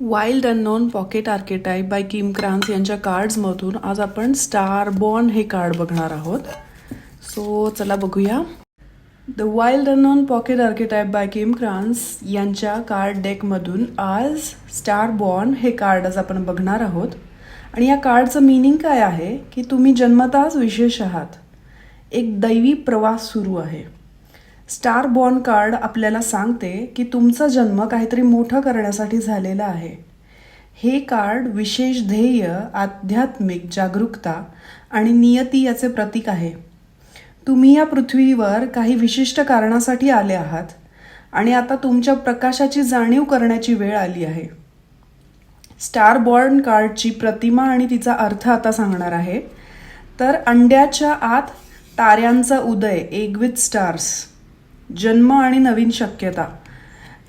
Wild unknown pocket archetype by Kim Krans यांच्या कार्ड्समधून आज आपण स्टार बॉर्न हे कार्ड बघणार आहोत. सो चला बघूया. The wild unknown pocket archetype by Kim Krans यांच्या कार्ड डेकमधून आज स्टार बॉर्न हे कार्ड आज आपण बघणार आहोत. आणि या कार्डचं मिनिंग काय आहे? की तुम्ही जन्मताच विशेष आहात. एक दैवी प्रवास सुरू आहे. स्टार बॉर्न कार्ड आपल्याला सांगते की तुमचा जन्म काहीतरी मोठं करण्यासाठी झालेला आहे. हे कार्ड विशेष ध्येय आध्यात्मिक जागरूकता आणि नियती याचे प्रतीक आहे. तुम्ही या पृथ्वीवर काही विशिष्ट कारणासाठी आले आहात आणि आता तुमच्या प्रकाशाची जाणीव करण्याची वेळ आली आहे. स्टार बॉर्न कार्डची प्रतिमा आणि तिचा अर्थ आता सांगणार आहे. तर अंड्याच्या आत ताऱ्यांचा उदय एग विथ स्टार्स जन्म आणि नवीन शक्यता.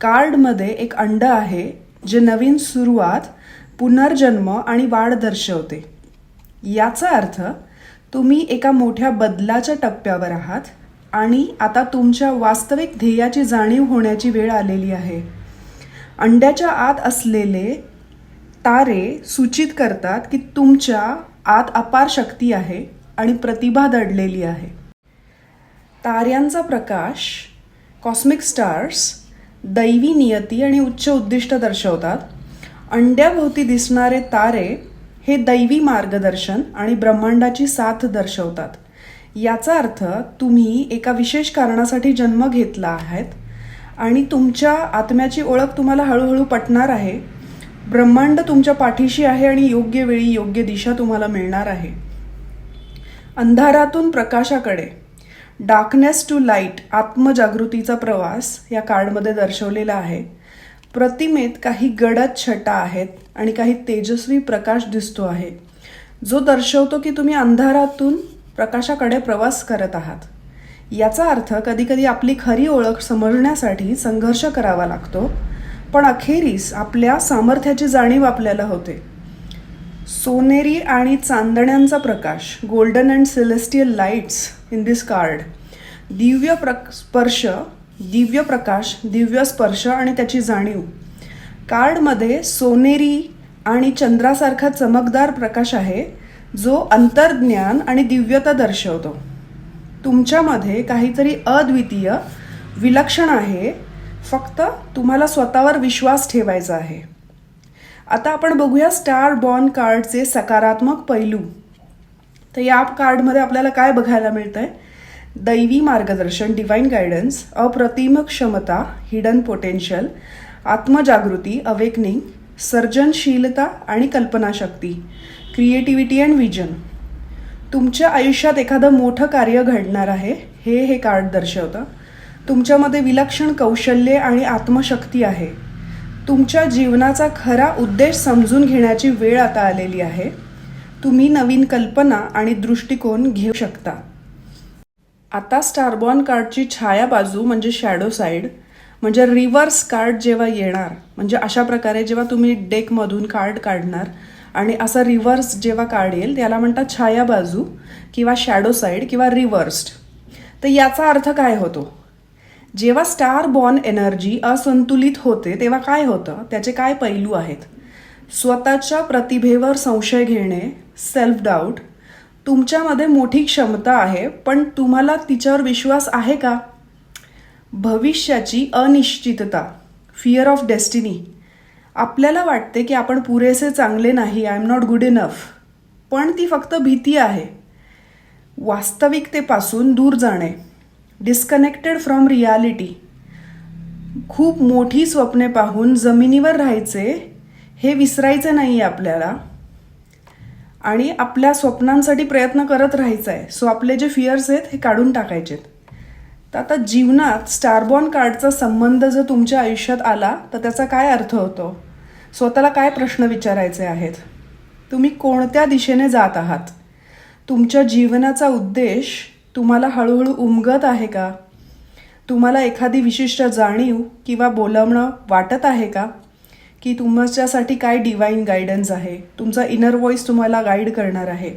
कार्डमध्ये एक अंड आहे जे नवीन सुरुवात पुनर्जन्म आणि वाढ दर्शवते. याचा अर्थ तुम्ही एका मोठ्या बदलाच्या टप्प्यावर आहात आणि आता तुमच्या वास्तविक ध्येयाची जाणीव होण्याची वेळ आलेली आहे. अंड्याच्या आत असलेले तारे सूचित करतात की तुमच्या आत अपार शक्ती आहे आणि प्रतिभा दडलेली आहे. ताऱ्यांचा प्रकाश कॉस्मिक स्टार्स दैवी नियती आणि उच्च उद्दिष्ट दर्शवतात. अंड्याभोवती दिसणारे तारे हे दैवी मार्गदर्शन आणि ब्रह्मांडाची साथ दर्शवतात. याचा अर्थ तुम्ही एका विशेष कारणासाठी जन्म घेतला आहेत आणि तुमच्या आत्म्याची ओळख तुम्हाला हळूहळू पटणार आहे. ब्रह्मांड तुमच्या पाठीशी आहे आणि योग्य वेळी योग्य दिशा तुम्हाला मिळणार आहे. अंधारातून प्रकाशाकडे डार्कनेस टू लाइट आत्मजागृतीचा प्रवास या कार्डमध्ये दर्शवलेला आहे. प्रतिमेत काही गडद छटा आहेत आणि काही तेजस्वी प्रकाश दिसतो आहे. जो दर्शवतो की तुम्ही अंधारातून प्रकाशाकडे प्रवास करत आहात. याचा अर्थ कधीकधी आपली खरी ओळख समजण्यासाठी संघर्ष करावा लागतो पण अखेरीस आपल्या सामर्थ्याची जाणीव आपल्याला होते. सोनेरी आणि चांदण्यांचा प्रकाश golden and celestial lights in this card Divya प्र स्पर्श दिव्य प्रकाश दिव्य स्पर्श आणि त्याची जाणीव. कार्डमध्ये सोनेरी आणि चंद्रासारखा चमकदार प्रकाश आहे जो अंतर्ज्ञान आणि दिव्यता दर्शवतो. तुमच्यामध्ये काहीतरी अद्वितीय विलक्षण आहे फक्त तुम्हाला स्वतःवर विश्वास ठेवायचा आहे. आता आपण बघूया स्टार बॉर्न कार्डचे सकारात्मक पैलू. तर या कार्डमध्ये आपल्याला काय बघायला मिळतंय? दैवी मार्गदर्शन डिवाईन गायडन्स अप्रतिम क्षमता हिडन पोटेन्शियल आत्मजागृती अवेकनिंग सर्जनशीलता आणि कल्पनाशक्ती क्रिएटिव्हिटी अँड विजन तुमच्या आयुष्यात एखादं मोठं कार्य घडणार आहे हे हे कार्ड दर्शवतं. तुमच्यामध्ये विलक्षण कौशल्ये आणि आत्मशक्ती आहे. तुमच्या जीवनाचा खरा उद्देश समजून घेण्याची वेळ आता आलेली आहे. तुम्ही नवीन कल्पना आणि दृष्टिकोन घेऊ शकता. आता स्टारबॉर्न कार्डची छाया बाजू म्हणजे शॅडो साईड म्हणजे रिव्हर्स कार्ड जेव्हा येणार म्हणजे अशा प्रकारे जेव्हा तुम्ही डेकमधून कार्ड काढणार आणि असा रिव्हर्स जेव्हा कार्ड येईल त्याला म्हणतात छाया बाजू किंवा शॅडो साईड किंवा रिव्हर्स्ड. तर याचा अर्थ काय होतो? जेव्हा स्टार बॉर्न एनर्जी असंतुलित होते तेव्हा काय होतं? त्याचे काय पैलू आहेत? स्वतःच्या प्रतिभेवर संशय घेणे सेल्फ डाऊट तुमच्यामध्ये मोठी क्षमता आहे पण तुम्हाला तिच्यावर विश्वास आहे का? भविष्याची अनिश्चितता फिअर ऑफ डेस्टिनी आपल्याला वाटते की आपण पुरेसे चांगले नाही I am not good enough पण ती फक्त भीती आहे. वास्तविकतेपासून दूर जाणे. डिस्कनेक्टेड फ्रॉम रियालिटी खूप मोठी स्वप्ने पाहून जमिनीवर राहायचे हे विसरायचं नाही आहे आपल्याला. आणि आपल्या स्वप्नांसाठी प्रयत्न करत राहायचा आहे सो आपले जे फिअर्स आहेत हे काढून टाकायचे तर आता जीवनात स्टारबॉर्न कार्डचा संबंध जर तुमच्या आयुष्यात आला तर त्याचा काय अर्थ होतो? स्वतःला काय प्रश्न विचारायचे आहेत? तुम्ही कोणत्या दिशेने जात आहात? तुमच्या जीवनाचा उद्देश तुम्हाला हळूहळू उमगत आहे का? तुम्हाला एखादी विशिष्ट जाणीव किंवा बोलवणं वाटत आहे का? की तुमच्यासाठी काय डिवाईन गायडन्स आहे? तुमचा इनर व्हॉइस तुम्हाला गाईड करणार आहे.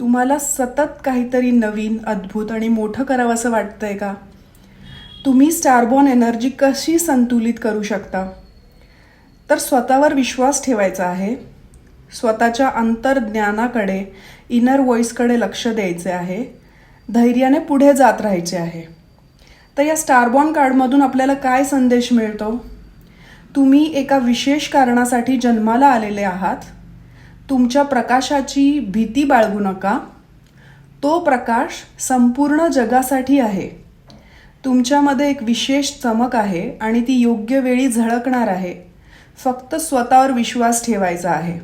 तुम्हाला सतत काहीतरी नवीन अद्भुत आणि मोठं करावं असं वाटतंय का? तुम्ही स्टारबॉर्न एनर्जी कशी संतुलित करू शकता? तर स्वतःवर विश्वास ठेवायचा आहे. स्वतःच्या अंतर्ज्ञानाकडे इनर व्हॉइसकडे लक्ष द्यायचे आहे. धैर्याने पुढे जात राहायचे आहे. तर या स्टारबॉन कार्डमधून आपल्याला काय संदेश मिळतो? तुम्ही एका विशेष कारणासाठी जन्माला आलेले आहात. तुमच्या प्रकाशाची भीती बाळगू नका. तो प्रकाश संपूर्ण जगासाठी आहे. तुमच्यामध्ये एक विशेष चमक आहे आणि ती योग्य वेळी झळकणार आहे. फक्त स्वतःवर विश्वास ठेवायचा आहे.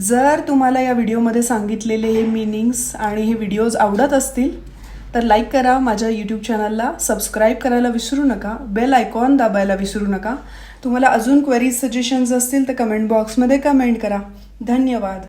जर तुम्हाला या व्हिडिओमध्ये सांगितलेले हे मिनिंग्स आणि हे व्हिडिओज आवडत असतील तर लाईक करा माझ्या यूट्यूब चॅनलला सबस्क्राईब करायला विसरू नका. बेल आयकॉन दाबायला विसरू नका. तुम्हाला अजून क्वेरीज सजेशन्स असतील तर कमेंट बॉक्समध्ये कमेंट करा. धन्यवाद.